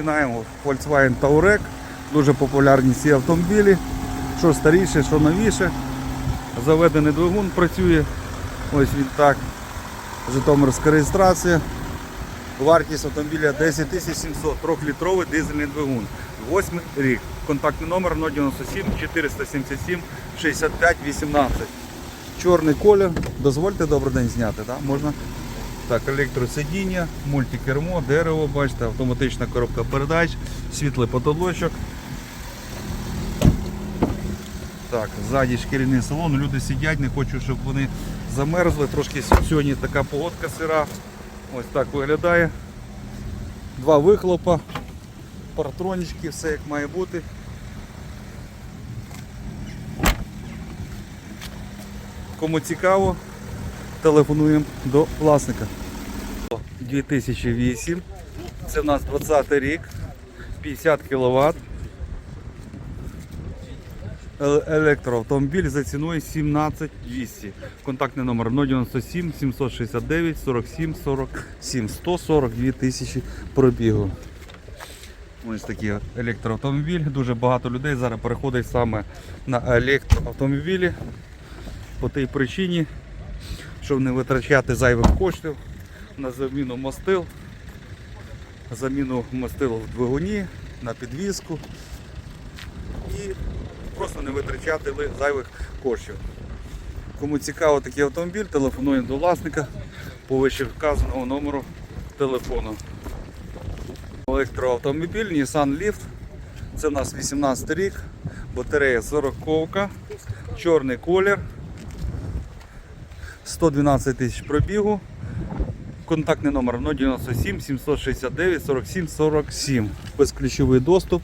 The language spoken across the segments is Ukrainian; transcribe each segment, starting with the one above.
Починаємо Volkswagen Touareg. Дуже популярні ці автомобілі. Що старіше, що новіше. Заведений двигун працює. Ось він так. Житомирська реєстрація. Вартість автомобіля 10 700, 3-літровий дизельний двигун. 8 рік. Контактний номер 097 477 65 18. Чорний колір. Дозвольте добрий день зняти, так? Можна? Так, електросидіння, мультикермо, дерево, бачите, автоматична коробка передач, світлий потолочок. Так, ззаді шкіряний салон, люди сидять, не хочу, щоб вони замерзли. Трошки сьогодні така погодка сира. Ось так виглядає. Два вихлопа, партронічки, все як має бути. Кому цікаво, телефонуємо до власника. 2008. Це в нас 20 рік, 50 кВт. Електроавтомобіль за ціною 17200. Контактний номер 097 769 47 47 142 тисячі пробігу. Ось такий електроавтомобіль. Дуже багато людей зараз переходить саме на електроавтомобілі по тій причині, щоб не витрачати зайвих коштів на заміну мастил, заміну мастил в двигуні, на підвізку і просто не витрачати зайвих коштів. Кому цікаво такий автомобіль, телефонуємо до власника по вище вказаного номеру телефону. Електроавтомобіль Nissan Leaf. Це у нас 18 рік, батарея 40 чорний колір. 112 тисяч пробігу. Контактний номер 097 769 47 47. Безключовий доступ,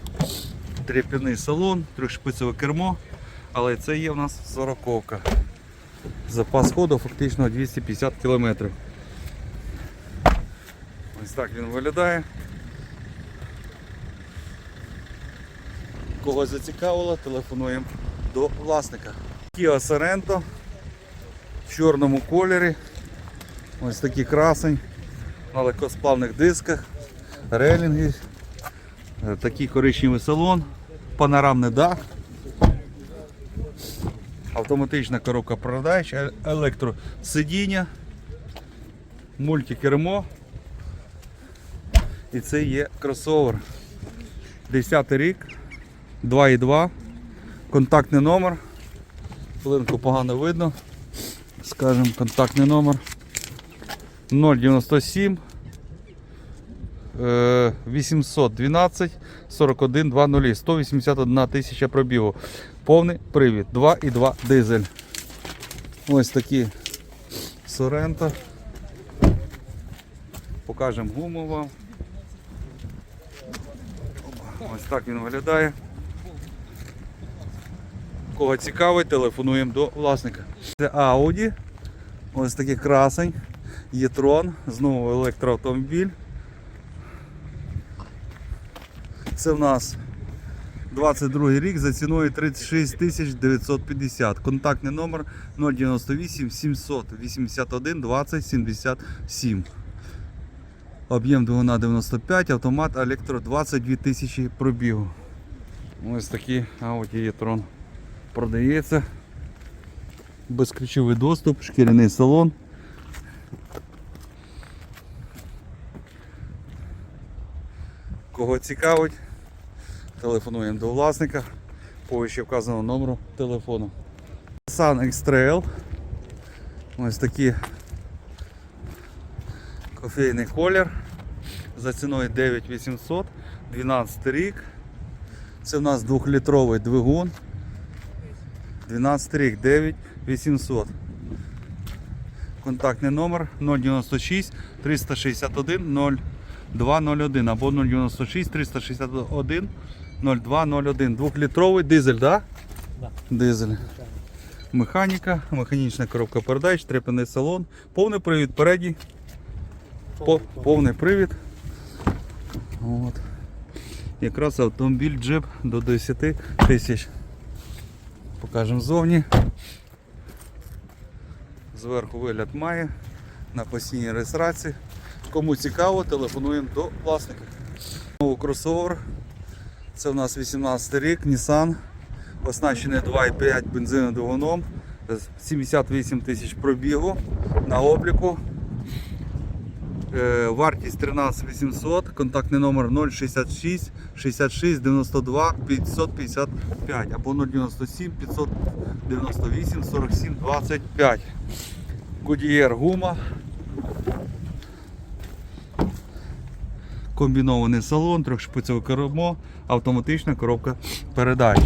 тряп'яний салон, трьохшпицеве кермо. Але це є у нас 40 -ка. Запас ходу фактично 250 км. Ось так він виглядає. Кого зацікавило, телефонуємо до власника. Kia Sorento в чорному кольорі. Ось такий красень на легкосплавних дисках, релінги, е, такий коричневий салон, панорамний дах, автоматична коробка передач, е- електросидіння, мультикермо. І це є кросовер. 10 рік, 2,2, контактний номер. Хвилинку погано видно. Скажемо контактний номер 097 е, 812 41 20 181 тисяча пробігу. Повний привід 2,2 дизель. Ось такі Сорента. Покажемо гуму вам. Ось так він виглядає. Кого цікавить, телефонуємо до власника. Це Audi. Ось такий красень. Є-трон, знову електроавтомобіль. Це в нас 22 рік за ціною 36 тисяч 950. Контактний номер 098 781 20 77. Об'єм двигуна 95, автомат електро 22 тисячі пробігу. Ось такий Audi e-tron продається. Безключовий доступ, шкіряний салон. Кого цікавить, телефонуємо до власника по вище вказаного номеру телефону. Sun X-Trail. Ось такий кофейний колір. За ціною 9800, 12 рік. Це в нас 2-літровий двигун. 12 рік 9800. Контактний номер 096 361 0201 або 096 361 0201. Двохлітровий дизель, так? Да. Дизель. Механіка, механічна коробка передач, трепаний салон, повний привід передній, по, повний привід. От. Якраз автомобіль джип до 10 тисяч. Покажемо ззовні. Зверху вигляд має на постійній реєстрації. Кому цікаво, телефонуємо до власника. Новий кросовер. Це у нас 18 рік, Nissan. Оснащений 2,5 бензиновим двигуном. 78 тисяч пробігу на обліку. Е, Вартість 13 800, контактний номер 066 66 92 555 або 097 598 47 25. Goodyear гума. Комбінований салон, трьохшпицеве кермо, автоматична коробка передач.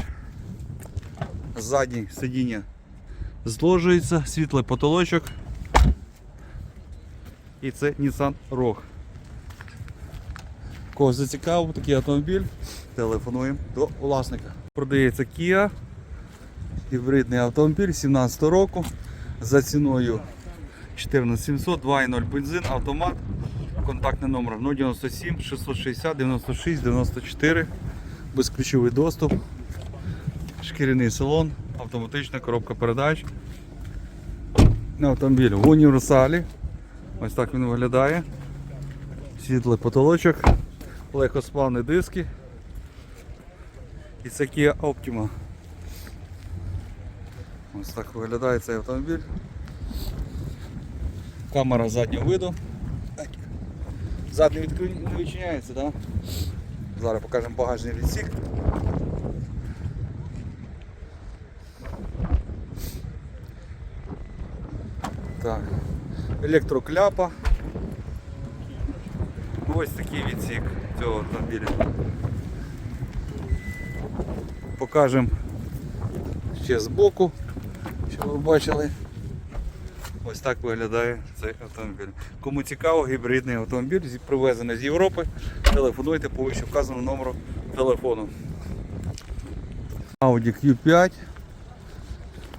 Заднє сидіння зложується, світлий потолочок. І це Nissan Rogue. Кого зацікавив такий автомобіль, телефонуємо до власника. Продається Kia, гібридний автомобіль 17 року за ціною 14700, 2.0 бензин, автомат. Контактний номер 097 660 96 94. Безключовий доступ. Шкіряний салон, автоматична коробка передач. Автомобіль в універсалі. Ось так він виглядає. Світлий потолочок, легкосплавні диски. І це Kia Optima. Ось так виглядає цей автомобіль. Камера заднього виду. Так. Задній відкрив- не відчиняється, так? Зараз покажемо багажний відсік. Так. Електрокляпа. Ось такий відсік цього автомобіля. Покажемо ще збоку, щоб ви бачили. Ось так виглядає цей автомобіль. Кому цікаво, гібридний автомобіль привезений з Європи, телефонуйте по вище вказаному номеру телефону. Audi Q5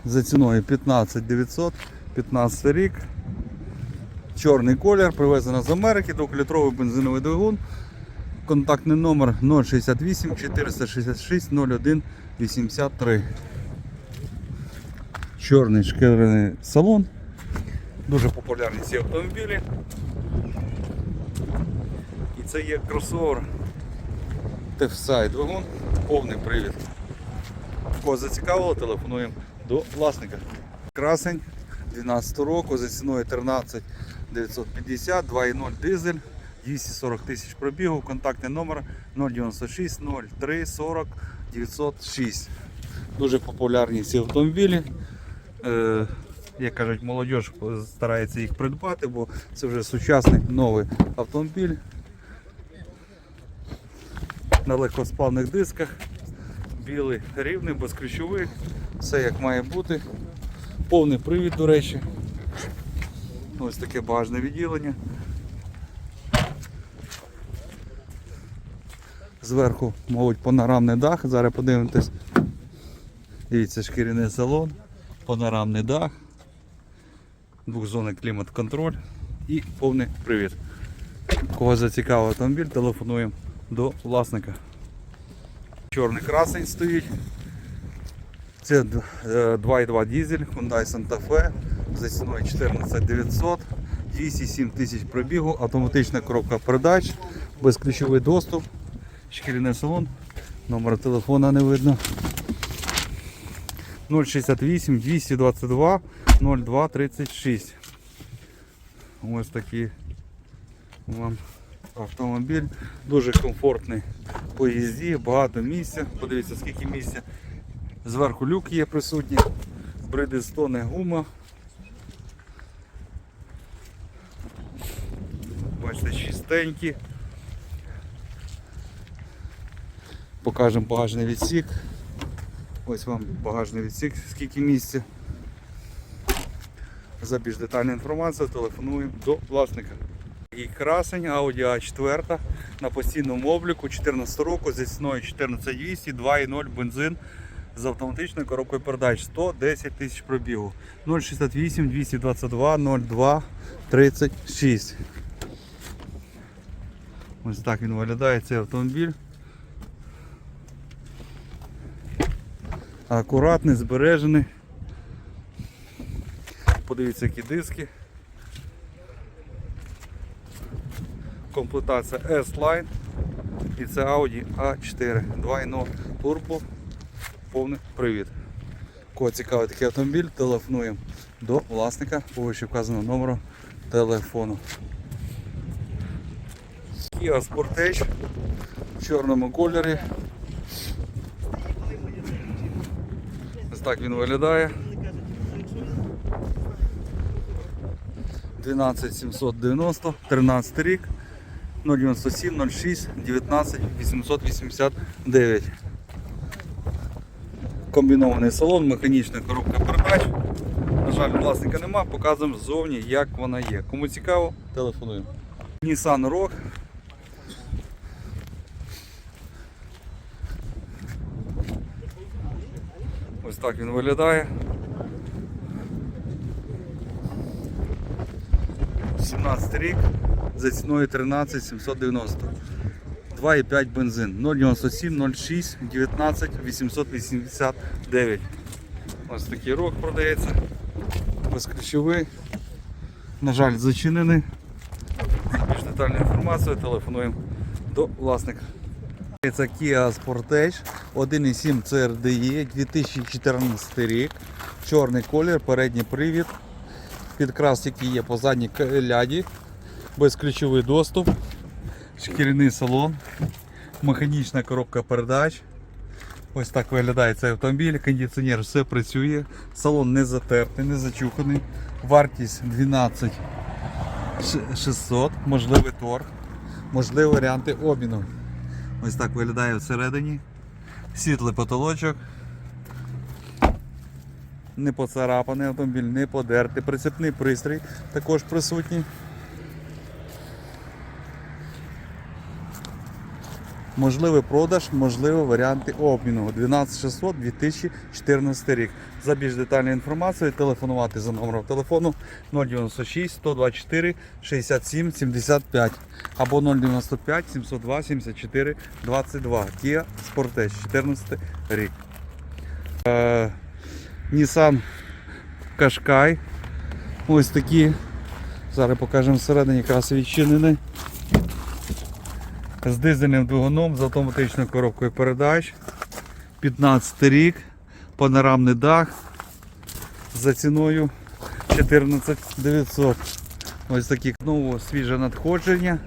за ціною 15 900, 15 рік. Чорний колір, привезено з Америки, 2-літровий бензиновий двигун. Контактний номер 068 466 01 83. Чорний шкіряний салон. Дуже популярні ці автомобілі. І це є кросовер TFSI двигун, повний привід. Кого зацікавило, телефонуємо до власника. Красень 12 року за ціною 13 950, 2.0 дизель, 240 тисяч пробігу, контактний номер 096 03 40 906. Дуже популярні ці автомобілі. Як кажуть, молодь старається їх придбати, бо це вже сучасний новий автомобіль. На легкосплавних дисках, білий рівний, безключовий, все як має бути. Повний привід, до речі. Ось таке багажне відділення. Зверху, мабуть, панорамний дах. Зараз подивимось. Дивіться, шкіряний салон, панорамний дах, двохзонний клімат-контроль і повний привід. Кого зацікавив автомобіль, телефонуємо до власника. Чорний красень стоїть. Це е, 2.2 дизель Hyundai Santa Fe за ціною 14 900, 207 тисяч пробігу, автоматична коробка передач, безключовий доступ, шкіряний салон, номер телефона не видно. 068 222 02 36. Ось такий вам автомобіль. Дуже комфортний по їзді, багато місця. Подивіться, скільки місця. Зверху люк є присутній, Бриджестоне гума. Бачите, чистенькі. Покажемо багажний відсік. Ось вам багажний відсік, скільки місця. За більш детальну інформацію телефонуємо до власника. Такий красень Audi A4 на постійному обліку 14 року зі ціною 14200, 2.0 бензин з автоматичною коробкою передач 110 тисяч пробігу 068 222 02 36. Ось так він виглядає цей автомобіль. Акуратний, збережений. Подивіться, які диски. Комплектація S-Line. І це Audi A4 2.0 турбо, повний привід. Кого цікавий такий автомобіль, телефонуємо до власника по вище вказаного номеру телефону. Kia Sportage в чорному кольорі. Ось так він виглядає. 12790, 13 рік, 097 06 19 889. Комбінований салон, механічна коробка передач. На жаль, власника нема, показуємо ззовні, як вона є. Кому цікаво, телефонуємо. Nissan Rogue. Ось так він виглядає. 17 рік за ціною 13 790. 2,5 бензин 097 06 19 889. Ось такий рок продається. Безключовий. На жаль, зачинений. Більш детальну інформацію телефонуємо до власника. Це Kia Sportage 1.7 CRDE 2014 рік. Чорний колір, передній привід. Підкрас, який є по задній ляді, безключовий доступ, шкіряний салон, механічна коробка передач. Ось так виглядає цей автомобіль, кондиціонер все працює, салон не затертий, не зачуханий. Вартість 12 600, можливий торг, можливі варіанти обміну. Ось так виглядає всередині. Світлий потолочок. Не поцарапаний автомобіль, не подертий. Прицепний пристрій також присутній. Можливий продаж, можливі варіанти обміну. 12600 2014 рік. За більш детальною інформацією телефонувати за номером телефону 096 124 67 75 або 095 702 74 22. Kia Sportage 14 рік. Е, Nissan Qashqai. Ось такі. Зараз покажемо всередині якраз відчинений. З дизельним двигуном, з автоматичною коробкою передач. 15 рік, панорамний дах за ціною 14 900. Ось такі знову свіже надходження.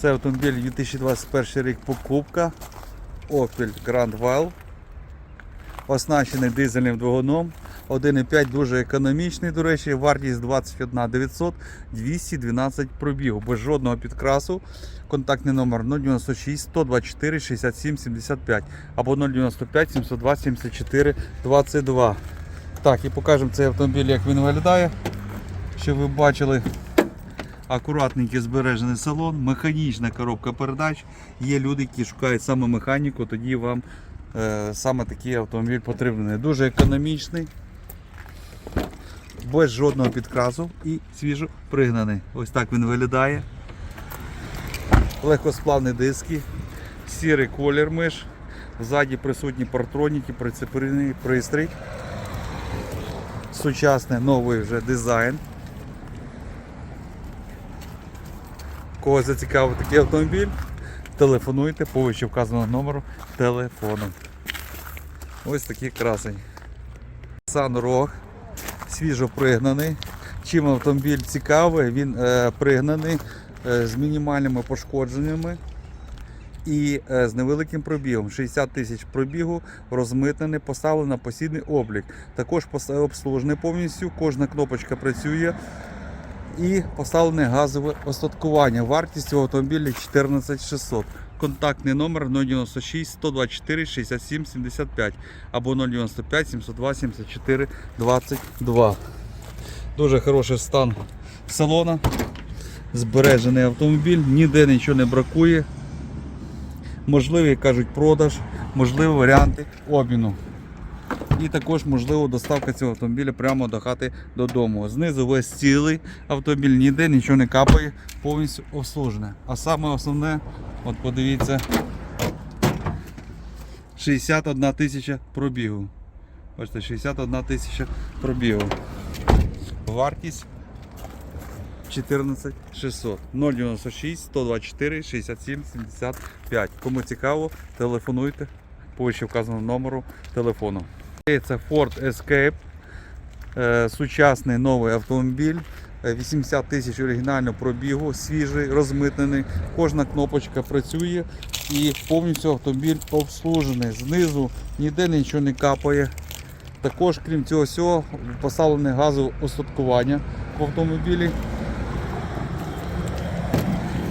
Це автомобіль 2021 рік покупка. Opel Grand Val. Оснащений дизельним двигуном. 1,5 дуже економічний, до речі, вартість 21 900, 212 пробігу, без жодного підкрасу. Контактний номер 096 124 67 75 або 095 702 74 22. Так, і покажемо цей автомобіль, як він виглядає. Щоб ви бачили акуратненький збережений салон, механічна коробка передач. Є люди, які шукають саме механіку, тоді вам е, саме такий автомобіль потрібний. Дуже економічний, без жодного підкрасу і свіжо пригнаний. Ось так він виглядає. Легкосплавні диски, сірий колір миш, ззаді присутні партроніки, прицепний пристрій. Сучасний новий вже дизайн. Кого зацікавив такий автомобіль, телефонуйте по вище вказаному номеру телефону. Ось такий красень. Сан Рог, свіжо пригнаний. Чим автомобіль цікавий, він е, пригнаний е, з мінімальними пошкодженнями і е, з невеликим пробігом. 60 тисяч пробігу, розмитнений, поставлений на постійний облік. Також обслужений повністю, кожна кнопочка працює. І поставлене газове остаткування. Вартість цього автомобіля 14600. Контактний номер 096 124 67 75 або 095 702 74 22. Дуже хороший стан салона. Збережений автомобіль, ніде нічого не бракує. Можливий, кажуть, продаж, можливі варіанти обміну. І також можливо доставка цього автомобіля прямо до хати додому. Знизу весь цілий автомобіль, ніде нічого не капає, повністю обслужене. А саме основне, от подивіться, 61 тисяча пробігу. Бачите, 61 тисяча пробігу. Вартість 14 600 096 124 67 75. Кому цікаво, телефонуйте по вище номеру телефону. Це Ford Escape. Е, Сучасний новий автомобіль. Е, 80 тисяч оригінального пробігу, свіжий, розмитнений. Кожна кнопочка працює і повністю автомобіль обслужений. Знизу ніде нічого не капає. Також, крім цього всього, поставлене газове остаткування в автомобілі.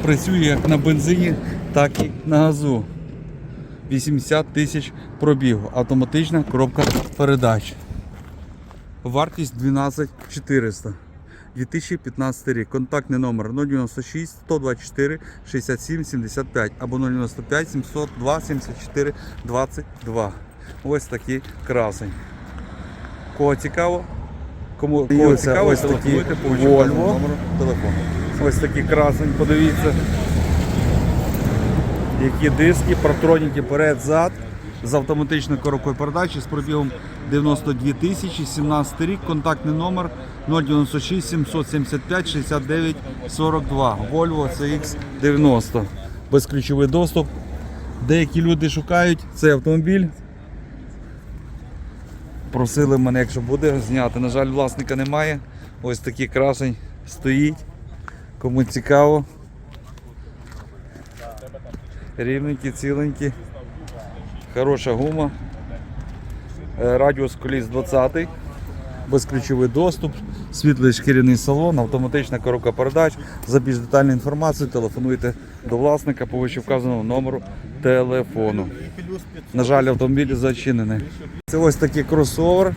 Працює як на бензині, так і на газу. 80 тисяч пробігу. Автоматична коробка передач. Вартість 12 400. 2015 рік. Контактний номер 096 124 67 75 або 095 702 74 22. Ось такий красень. Кого цікаво? Кому кого Ось цікаво, ось такі Volvo. телефону. Ось такий красень, подивіться. Які диски, партроніки перед-зад з автоматичною коробкою передачі з пробігом 92 тисячі, 17 рік, контактний номер 096 775 69 42. Volvo CX90. Безключовий доступ. Деякі люди шукають цей автомобіль. Просили мене, якщо буде, зняти. На жаль, власника немає. Ось такий красень стоїть. Кому цікаво. Рівненький, ціленький. Хороша гума. Е, Радіус коліс 20. Безключовий доступ, світлий шкіряний салон, автоматична коробка передач. За більш детальну інформацію телефонуйте до власника по вище вказаному номеру телефону. На жаль, автомобіль зачинений. Це ось такий кросовер.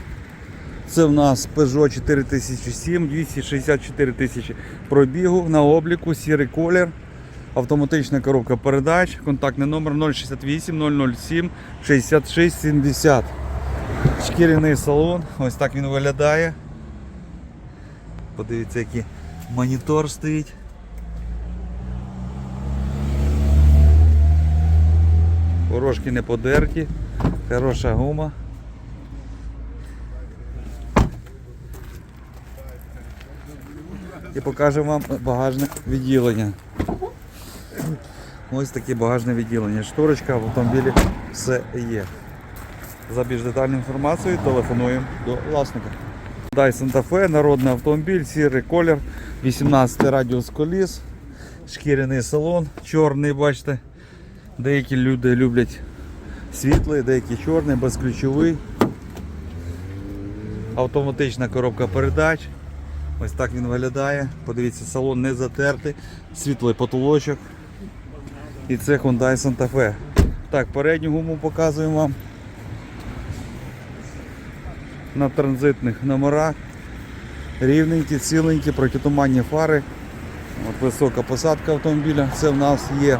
Це в нас Peugeot 4007, 264 тисячі пробігу на обліку, сірий колір, автоматична коробка передач, контактний номер 068 007 66 70. Шкіряний салон, ось так він виглядає. Подивіться, який монітор стоїть. Ворожки не подерті, хороша гума. І покажемо вам багажне відділення. Ось таке багажне відділення. Шторочка в автомобілі все є. За більш детальну інформацію телефонуємо до власника. Santa Fe, народний автомобіль, сірий колір, 18 радіус коліс, шкіряний салон, чорний, бачите. Деякі люди люблять світлий, деякі чорний, безключовий. Автоматична коробка передач. Ось так він виглядає. Подивіться, салон не затертий, світлий потолочок. І це Hyundai Santa Fe. Так, передню гуму показуємо вам. На транзитних номерах. Рівненькі, ціленькі, протитуманні фари. От висока посадка автомобіля. Це в нас є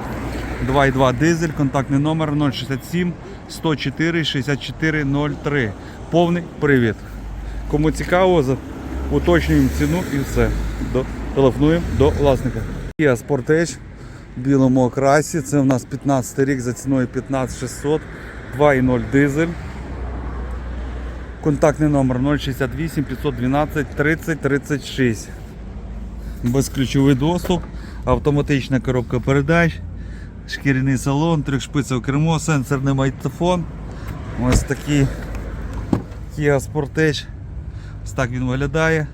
2.2 дизель, контактний номер 067 104 64 03. Повний привід. Кому цікаво, уточнюємо ціну і все. Телефонуємо до власника. Kia Sportage білому окрасі. Це у нас 15 рік за ціною 15600, 2.0 дизель. Контактний номер 068 512 30 36. Безключовий доступ, автоматична коробка передач, шкіряний салон, трьохшпицеве кермо, сенсорний майтофон. Ось такий Kia Sportage. Ось так він виглядає.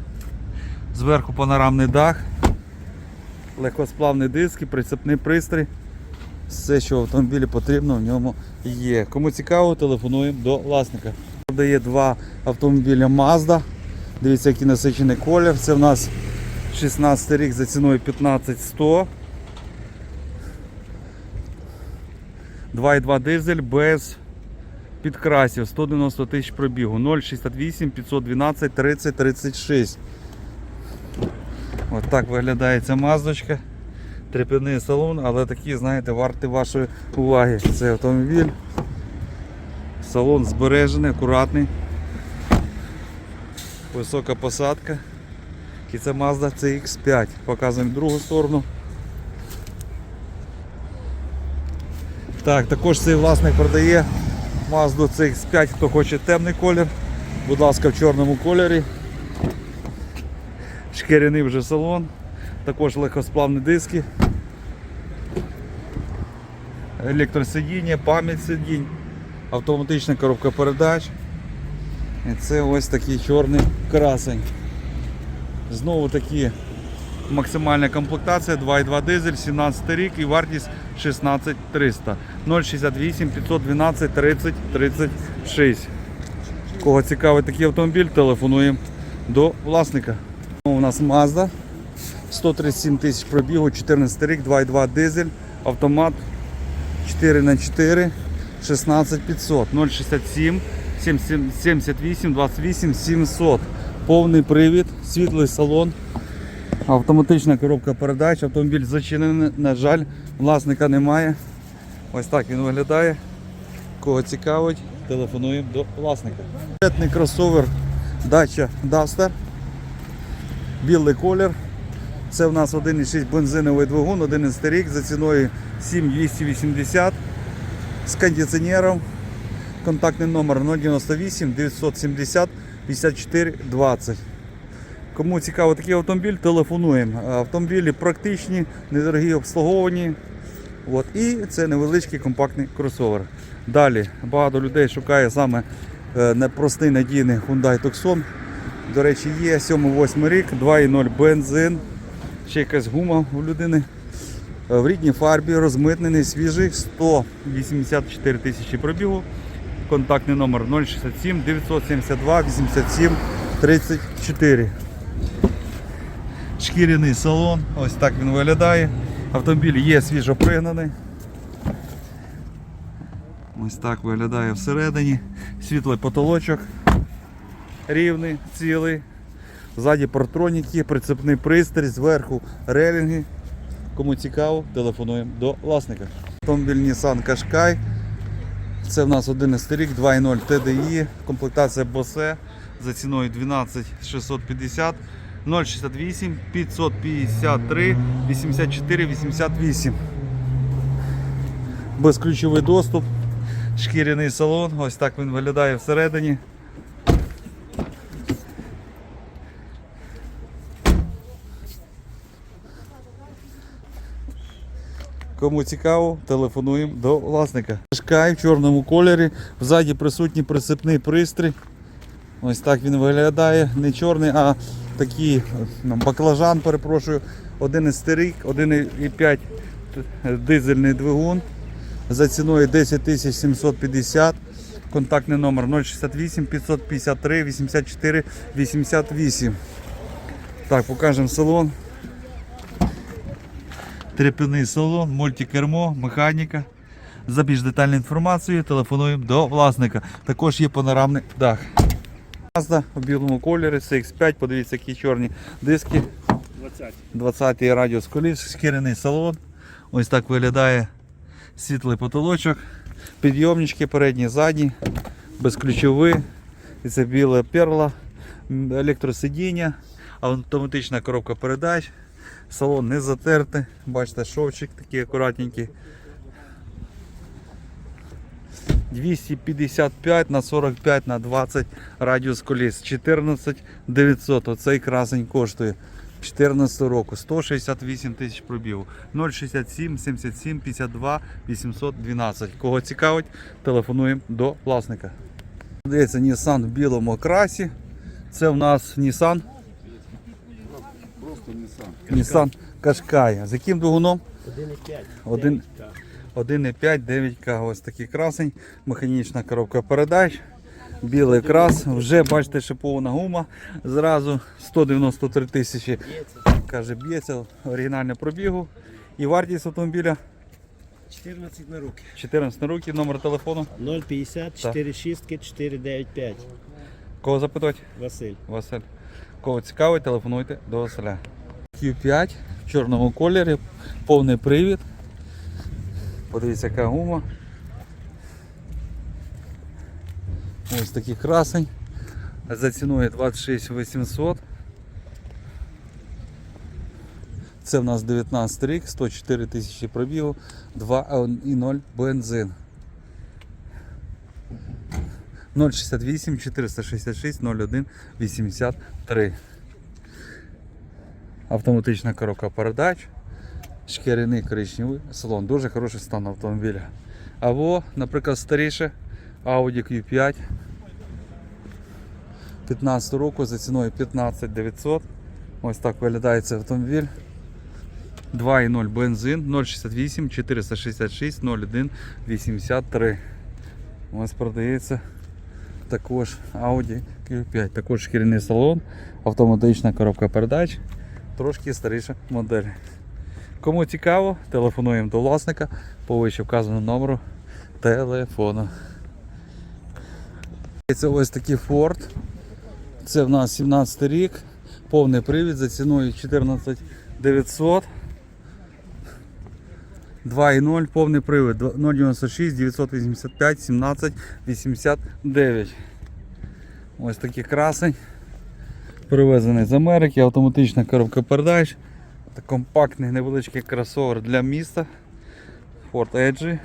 Зверху панорамний дах, легкосплавні диски, прицепний пристрій. Все, що в автомобілі потрібно, в ньому є. Кому цікаво, телефонуємо до власника. Продає два автомобіля Mazda. Дивіться, який насичений колір. Це в нас 16 рік за ціною 15100. 2,2 дизель без підкрасів 190 тисяч пробігу 068 512 30 36. Ось так виглядає ця маздочка. Треп'яний салон, але такий, знаєте, вартий вашої уваги. Це автомобіль. Салон збережений, акуратний. Висока посадка. І це Mazda CX5. Показуємо другу сторону. Так, також цей власник продає Mazda CX5, хто хоче темний колір. Будь ласка, в чорному кольорі. Шкіряний вже салон. Також легкосплавні диски. Електросидіння, пам'ять сидінь, автоматична коробка передач. І це ось такий чорний красень. Знову таки максимальна комплектація 2.2 дизель, 17 рік і вартість 16300. 068 512 30 36. Кого цікавить такий автомобіль, телефонуємо до власника. У нас Mazda 137 тисяч пробігу, 14 рік, 2.2 дизель, автомат 4х4, 16500, 067 78 28 700. Повний привід, світлий салон, автоматична коробка передач, автомобіль зачинений, на жаль, власника немає. Ось так він виглядає. Кого цікавить, телефонуємо до власника. Бюджетний кросовер Dacia Duster. Білий колір. Це в нас 1,6 бензиновий двигун, 11 рік за ціною 7280 з кондиціонером. Контактний номер 098 970 54 20. Кому цікаво такий автомобіль, телефонуємо. Автомобілі практичні, недорогі обслуговані. От. І це невеличкий компактний кросовер. Далі багато людей шукає саме е, непростий надійний Hyundai Tucson. До речі, є 7-8 рік, 2,0 бензин, ще якась гума у людини. Е, В рідній фарбі, розмитнений, свіжий, 184 тисячі пробігу. Контактний номер 067 972 87 34. Шкіряний салон, ось так він виглядає. Автомобіль є свіжо пригнаний. Ось так виглядає всередині. Світлий потолочок. Рівний, цілий. Ззаді партроніки, прицепний пристрій, зверху релінги. Кому цікаво, телефонуємо до власника. Автомобіль Nissan Qashqai. Це в нас 11 рік, 2.0 TDI, комплектація Bose за ціною 12 650 068 553 84 88. Безключовий доступ, шкіряний салон, ось так він виглядає всередині. Кому цікаво, телефонуємо до власника. Шкай в чорному кольорі, ззаді присутній присипний пристрій. Ось так він виглядає. Не чорний, а такий ну, баклажан, перепрошую. 11 рік, 1,5 дизельний двигун. За ціною 10 750. Контактний номер 068 553 84 88. Так, покажемо салон. Треп'яний салон, мультикермо, механіка. За більш детальною інформацією телефонуємо до власника. Також є панорамний дах. Mazda у білому кольорі, CX5, подивіться, які чорні диски. 20. 20 радіус коліс, шкіряний салон. Ось так виглядає світлий потолочок. Підйомнички передні, задні, безключові. І це біла перла, електросидіння, автоматична коробка передач. Салон не затертий. Бачите, шовчик такий акуратненький. 255 на 45 на 20 радіус коліс. 14 900. Оцей красень коштує. 14 року 168 тисяч пробігу 067 77 52 812. Кого цікавить, телефонуємо до власника. Дивіться, Nissan в білому окрасі. Це в нас Nissan. Nissan. Qashqai. З яким двигуном? 1,5. 1,5, 9К. Ось такий красень, механічна коробка передач, білий крас. Вже бачите, шипована гума. Зразу 193 тисячі. Каже, б'ється, оригінальне пробігу. І вартість автомобіля 14 на руки. 14 роки, номер телефону. 050 46 495. Кого запитати? Василь. Василь. Кого цікавить, телефонуйте до Василя. Q5 в чорному кольорі, повний привід. Подивіться, яка гума. Ось такий красень. За ціною 26 800. Це в нас 19 рік, 104 тисячі пробігу, 2,0 бензин. 068 466 01 83. Автоматична коробка передач, шкіряний коричневий салон, дуже хороший стан автомобіля. Або, наприклад, старіше Audi Q5 15 року за ціною 15 900. Ось так виглядає цей автомобіль. 2,0 бензин 068 466 01 83. Ось продається також Audi Q5. Також шкіряний салон, автоматична коробка передач, трошки старіша модель. Кому цікаво, телефонуємо до власника по вище вказаному номеру телефону. Це ось такий Ford. Це в нас 17 рік, повний привід за ціною 14 900. 2.0, повний привід 096 985 17 89. Ось такий красень. Привезений з Америки, автоматична коробка передач. Це компактний невеличкий кросовер для міста. Ford Edge.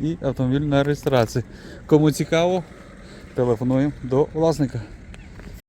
І автомобіль на реєстрації. Кому цікаво, телефонуємо до власника.